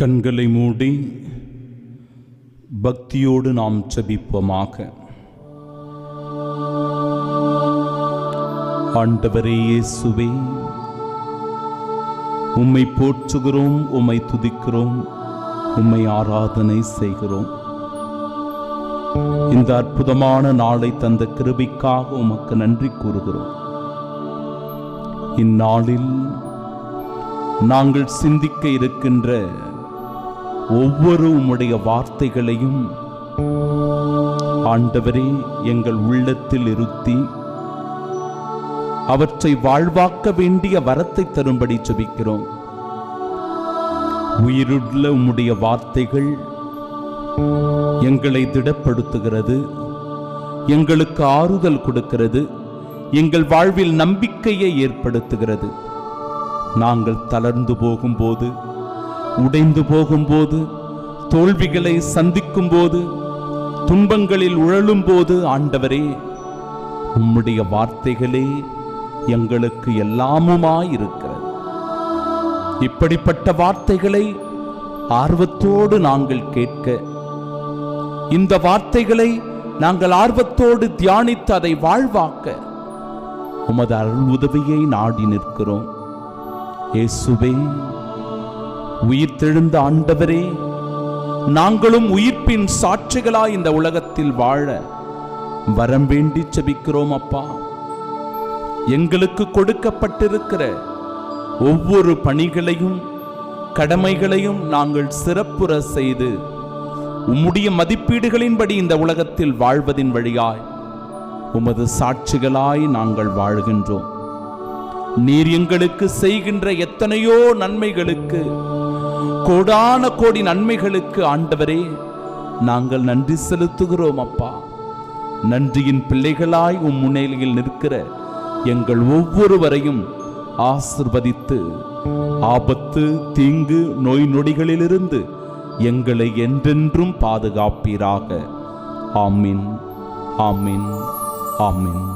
கண்களை மூடி பக்தியோடு நாம் செபிப்போமாக ஆண்டவரே இயேசுவே உம்மை போற்றுகிறோம் உம்மை துதிக்கிறோம் உம்மை ஆராதனை செய்கிறோம். இந்த அற்புதமான நாளை தந்த கிருபைக்காக உமக்கு நன்றி கூறுகிறோம். இந்நாளில் நாங்கள் சிந்திக்க இருக்கின்ற ஒவ்வொரு உம்முடைய வார்த்தைகளையும் ஆண்டவரே எங்கள் உள்ளத்தில் இருத்தி அவற்றை வாழ்வாக்க வேண்டிய வரத்தை தரும்படி ஜெபிக்கிறோம். உயிருள்ள உம்முடைய வார்த்தைகள் எங்களை திடப்படுத்துகிறது எங்களுக்கு ஆறுதல் கொடுக்கிறது எங்கள் வாழ்வில் நம்பிக்கையை ஏற்படுத்துகிறது. நாங்கள் தளர்ந்து போகும்போது உடைந்து போகும்போது தோல்விகளை சந்திக்கும் போது துன்பங்களில் உழலும் போது ஆண்டவரே உம்முடைய வார்த்தைகளே எங்களுக்கு எல்லாமுமாயிருக்கிறது. இப்படிப்பட்ட வார்த்தைகளை ஆர்வத்தோடு நாங்கள் கேட்க இந்த வார்த்தைகளை நாங்கள் ஆர்வத்தோடு தியானித்து அதை வாழ்வாக்க உமது அருள் உதவியை நாடி நிற்கிறோம். இயேசுவே உயிர்த்தெழுந்த ஆண்டவரே நாங்களும் உயிர்ப்பின் சாட்சிகளாய் இந்த உலகத்தில் வாழ வரம் வேண்டி செபிக்கிறோம் அப்பா. எங்களுக்கு கொடுக்கப்பட்டிருக்கிற ஒவ்வொரு பணிகளையும் கடமைகளையும் நாங்கள் சிறப்புற செய்து உம்முடைய மதிப்பீடுகளின்படி இந்த உலகத்தில் வாழ்வதின் வழியாய் உமது சாட்சிகளாய் நாங்கள் வாழ்கின்றோம். நீர் எங்களுக்கு செய்கின்ற எத்தனையோ நன்மைகளுக்கு கோடான கோடி நன்மைகளுக்கு ஆண்டவரே நாங்கள் நன்றி செலுத்துகிறோம் அப்பா. நன்றியின் பிள்ளைகளாய் உம் முன்னிலையில் நிற்கிற எங்கள் ஒவ்வொருவரையும் ஆசிர்வதித்து ஆபத்து தீங்கு நோய் நொடிகளிலிருந்து எங்களை என்றென்றும் பாதுகாப்பீராக. ஆமின் ஆமின் ஆமின்.